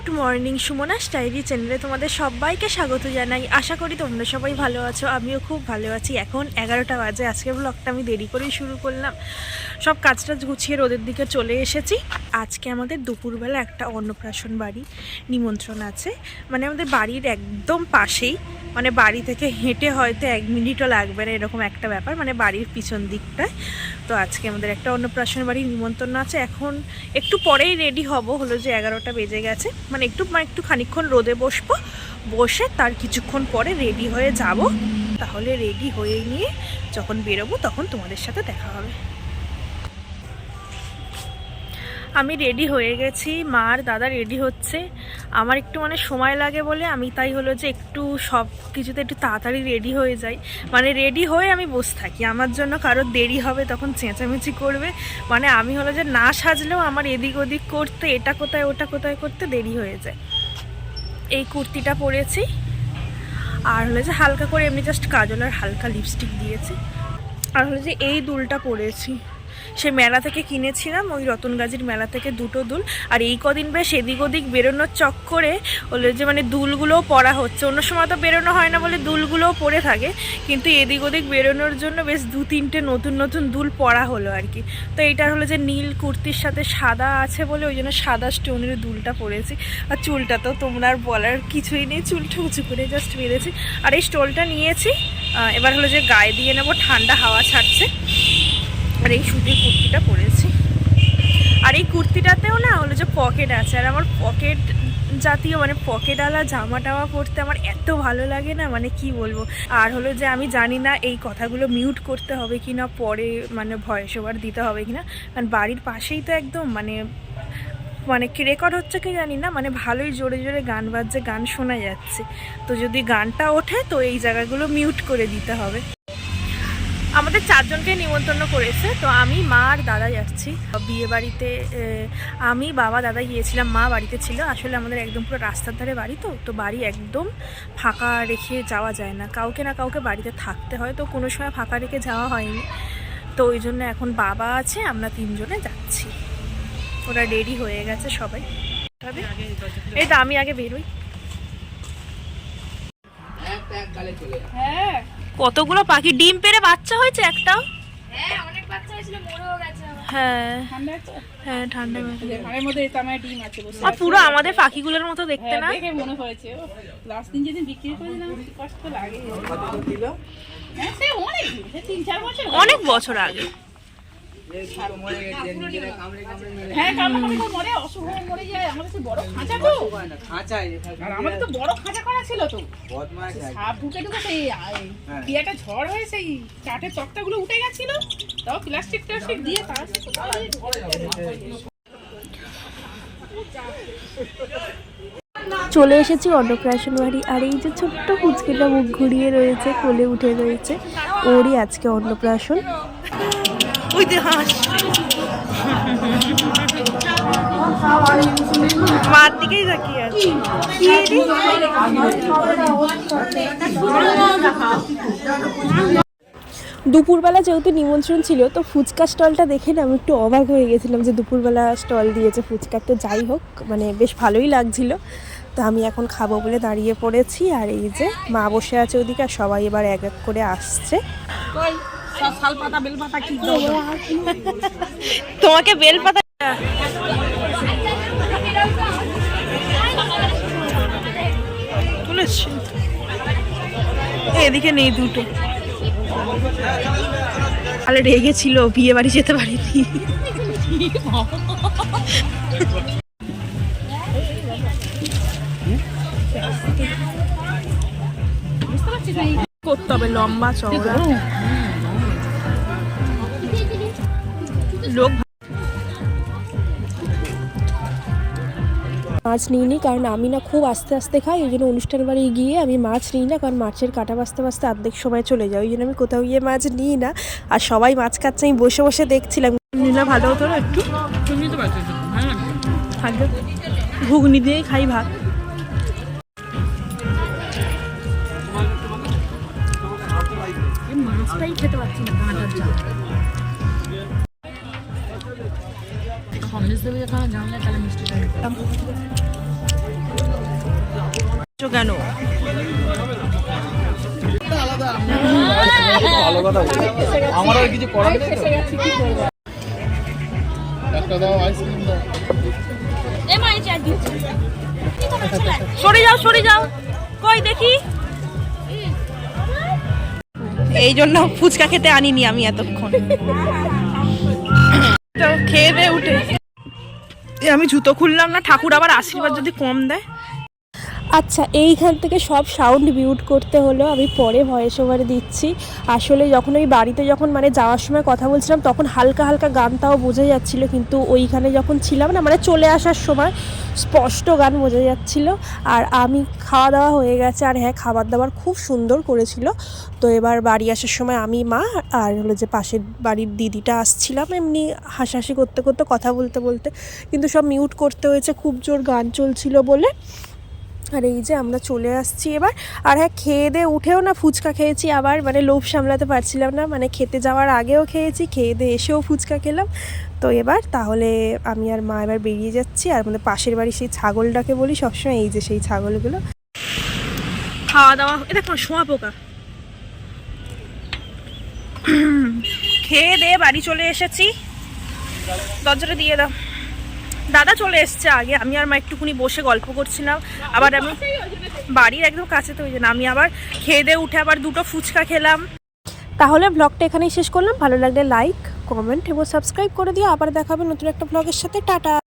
Good morning, Sumana স্টাইরি চ্যানেলে তোমাদের সবাইকে স্বাগত জানাই। আশা করি তোমরা সবাই ভালো আছো, আমিও খুব ভালো আছি। এখন এগারোটা বাজে, আজকের ব্লগটা আমি দেরি করেই শুরু করলাম। সব কাজটা গুছিয়ে রোদের দিকে চলে এসেছি। আজকে আমাদের দুপুরবেলা একটা অন্নপ্রাশন বাড়ি নিমন্ত্রণ আছে। মানে আমাদের বাড়ির একদম পাশেই। মানে বাড়ি থেকে হেঁটে হয়তো এক মিনিটও লাগবে না, এরকম একটা ব্যাপার। মানে বাড়ির পিছন দিকটায়। তো আজকে আমাদের একটা অন্নপ্রাশন বাড়ির নিমন্ত্রণ আছে। এখন একটু পরেই রেডি হব। হলো যে এগারোটা বেজে গেছে। মানে একটু মানে একটু খানিক্ষণ রোদে বসবো। বসে তার কিছুক্ষণ পরে রেডি হয়ে যাব। তাহলে রেডি হয়ে নিয়ে যখন বেরোবো তখন তোমাদের সাথে দেখা হবে। আমি রেডি হয়ে গেছি। মা আর দাদা রেডি হচ্ছে। আমার একটু মানে সময় লাগে বলে আমি তাই হলো যে একটু সব কিছুতে একটু তাড়াতাড়ি রেডি হয়ে যাই। মানে রেডি হয়ে আমি বসে থাকি। আমার জন্য কারোর দেরি হবে তখন চেঁচামেচি করবে। মানে আমি হলো যে না সাজলেও আমার এদিক ওদিক করতে, এটা কোথায়, ওটা কোথায় করতে দেরি হয়ে যায়। এই কুর্তিটা পরেছি। আর হলো যে হালকা করে এমনি জাস্ট কাজল আর হালকা লিপস্টিক দিয়েছি। আর হলো যে এই দুলটা পরেছি। সে মেলা থেকে কিনেছিলাম, ওই রতনগাজির মেলা থেকে দুটো দুল। আর এই কদিন বেশ এদিক ওদিক বেরোনোর চক্করে হলো যে মানে দুলগুলোও পরা হচ্ছে। অন্য সময় তো বেরোনো হয় না বলে দুলগুলোও পরে থাকে, কিন্তু এদিক ওদিক বেরোনোর জন্য বেশ দু তিনটে নতুন নতুন দুল পরা হলো আর কি। তো এইটা হলো যে নীল কুর্তির সাথে সাদা আছে বলে ওই জন্য সাদা স্টোনের দুলটা পরেছি। আর চুলটা তো তোমরা আর বলার কিছুই নেই, চুলটা উঁচু করে জাস্ট বেঁধেছি। আর এই স্টোলটা নিয়েছি এবার হলো যে গায়ে দিয়ে নেব, ঠান্ডা হাওয়া ছাড়ছে। আর এই সুতির কুর্তিটা পরেছি। আর এই কুর্তিটাতেও না হলো যে পকেট আছে। আর আমার পকেট জাতীয় মানে পকেটওয়ালা জামা টামা পরতে আমার এত ভালো লাগে না মানে কি বলব? আর হলো যে আমি জানি না এই কথাগুলো মিউট করতে হবে কি না পরে মানে ভয়েস ওভার দিতে হবে কি না কারণ বাড়ির পাশেই তো একদম মানে মানে রেকর্ড হচ্ছে কি জানি না মানে ভালোই জোরে জোরে গান বাজছে, গান শোনা যাচ্ছে। তো যদি গানটা ওঠে তো এই জায়গাগুলো মিউট করে দিতে হবে। আমাদের চারজনকে নিমন্ত্রণ করেছে। তো আমি মা আর দাদা যাচ্ছি। বিয়ে বাড়িতে আমি বাবা দাদা গিয়েছিলাম। মা বাড়িতে ছিল। আসলে আমাদের একদম পুরো রাস্তার ধারে বাড়ি তো। তো বাড়ি একদম ফাঁকা রেখে যাওয়া যায় না। কাউকে না কাউকে বাড়িতে থাকতে হয়। তো কোনো সময় ফাঁকা রেখে যাওয়া হয়নি। তো ওই জন্য এখন বাবা আছে আমরা তিনজনে যাচ্ছি। ওরা রেডি হয়ে গেছে সবাই। এই তো আমি আগে বেরোই। হ্যাঁ। কতগুলো পাখি? ডিম পেড়ে বাচ্চা হয়েছে একটাও? হ্যাঁ অনেক বাচ্চা হয়েছিল মরেও গেছে আবার। হ্যাঁ। হ্যাঁ আর পুরো আমাদের পাখিগুলোর মতো দেখতে না? মনে হয়েছে লাস্ট দিন যেদিন বিক্রি করে দিলাম কি কষ্ট লাগে হ্যাঁ সে অনেক দিন, সে তিন চার বছর হলো। অনেক বছর আগে। হ্যাঁ মরে হয়ে মরে যায়। আমাদের তো বড় খাঁচা তো। আর আমাদের তো বড় খাঁচা করা ছিল তো। সাপ ঢুকে ঢুকে সেই কি একটা ঝড় হয়ে সেই তক্তাগুলো উঠে গেছিল। তাও প্লাস্টিক দিয়ে তার চলে এসেছি অন্নপ্রাশন বাড়ি আর এই যে ছোট্ট কুচকিটা মুখ ঘুরিয়ে রয়েছে কোলে উঠে রয়েছে ওরই আজকে অন্নপ্রাশন। ওই যে হাঁস মার দিকেই দুপুরবেলা যেহেতু নিমন্ত্রণ ছিল, তো ফুচকা স্টলটা দেখে না আমি একটু অবাক হয়ে গেছিলাম যে দুপুরবেলা স্টল দিয়েছে ফুচকার তো যাই হোক মানে বেশ ভালোই লাগছিল। তো আমি এখন খাব বলে দাঁড়িয়ে পড়েছি, আর এই যে মা বসে আছে ওদিকে, আর সবাই এবার এক এক করে আসছে। তোমাকে বেলপাতা তুলেছি। এদিকে নেই দুটো। তাহলে রেগে ছিল বিয়ে বাড়ি যেতে পারিনি। করতে হবে? লম্বা চওড়া। লোক মাছ নিইনি কারণ আমি না খুব আস্তে আস্তে খাই ওই জন্য অনুষ্ঠান বাড়ি গিয়ে আমি মাছ নিই না কারণ মাছের কাটা বাঁচতে বাঁচতে অর্ধেক সময় চলে যায় ওই জন্য আমি কোথাও গিয়ে মাছ নিই না। আর সবাই মাছ খাচ্ছে আমি বসে বসে দেখছিলাম। নিলে ভালো হতো না একটু? ঘুগনি দিয়েই খাই ভাত। মাছটাই খেতে পারছি না সন্দেশ দেবে যখন জানলে তাহলে মিষ্টি কেন ভালো কথা বলি আমার আর কিছু করার নেই একটা দাও আইসক্রিম দাও। সরে যাও সরে যাও। কই দেখি। এই জন্য ফুচকা খেতে আনিনি আমি এতক্ষণ। তো খেয়ে উঠে। আমি জুতো খুললাম না ঠাকুর আবার আশীর্বাদ যদি কম দেয়। আচ্ছা এইখান থেকে সব সাউন্ড মিউট করতে হলো আমি পরে ভয়েস ওভারে দিচ্ছি। আসলে যখন ওই বাড়িতে যখন মানে যাওয়ার সময় কথা বলছিলাম, তখন হালকা হালকা গান তাও বোঝা যাচ্ছিল, কিন্তু ওইখানে যখন ছিলাম না মানে চলে আসার সময় স্পষ্ট গান বোঝা যাচ্ছিল। আর আমি খাওয়া দাওয়া হয়ে গেছে, আর হ্যাঁ খাবার দাবার খুব সুন্দর করেছিল। তো এবার বাড়ি আসার সময় আমি, মা আর হলো যে পাশের বাড়ির দিদিটা আসছিলাম এমনি হাসাহাসি করতে করতে, কথা বলতে বলতে। কিন্তু সব মিউট করতে হয়েছে, খুব জোর গান চলছিল বলে। আর এই যে আমরা চলে আসছি এবার। আর হ্যাঁ খেয়ে দিয়ে উঠেও না ফুচকা খেয়েছি আবার মানে লোভ সামলাতে পারছিলাম না। মানে খেতে যাওয়ার আগেও খেয়েছি, খেয়ে দিয়ে এসেও ফুচকা খেলাম। তো এবার তাহলে আমি আর মা এবার বেরিয়ে যাচ্ছি। আর আমাদের পাশের বাড়ি সেই ছাগলটাকে বলি সবসময় এই যে সেই ছাগলগুলো। খাওয়া দাওয়া এ দেখো, শোয়া পোকা। খেয়ে দিয়ে বাড়ি চলে এসেছি। দরজাটা দিয়ে দাও। দাদা চলে এসছে আগে, আমি আর মা একটুকুনি বসে গল্প করছিলাম। আবার আমি বাড়ির একদম কাছে তো ওই জন্য আমি আবার খেয়ে দিয়ে উঠে আবার দুটো ফুচকা খেলাম। তাহলে ব্লগটা এখানেই শেষ করলাম। ভালো লাগলে লাইক কমেন্ট এবং সাবস্ক্রাইব করে দিয়ে আবার দেখাবে নতুন একটা ব্লগের সাথে। টাটা।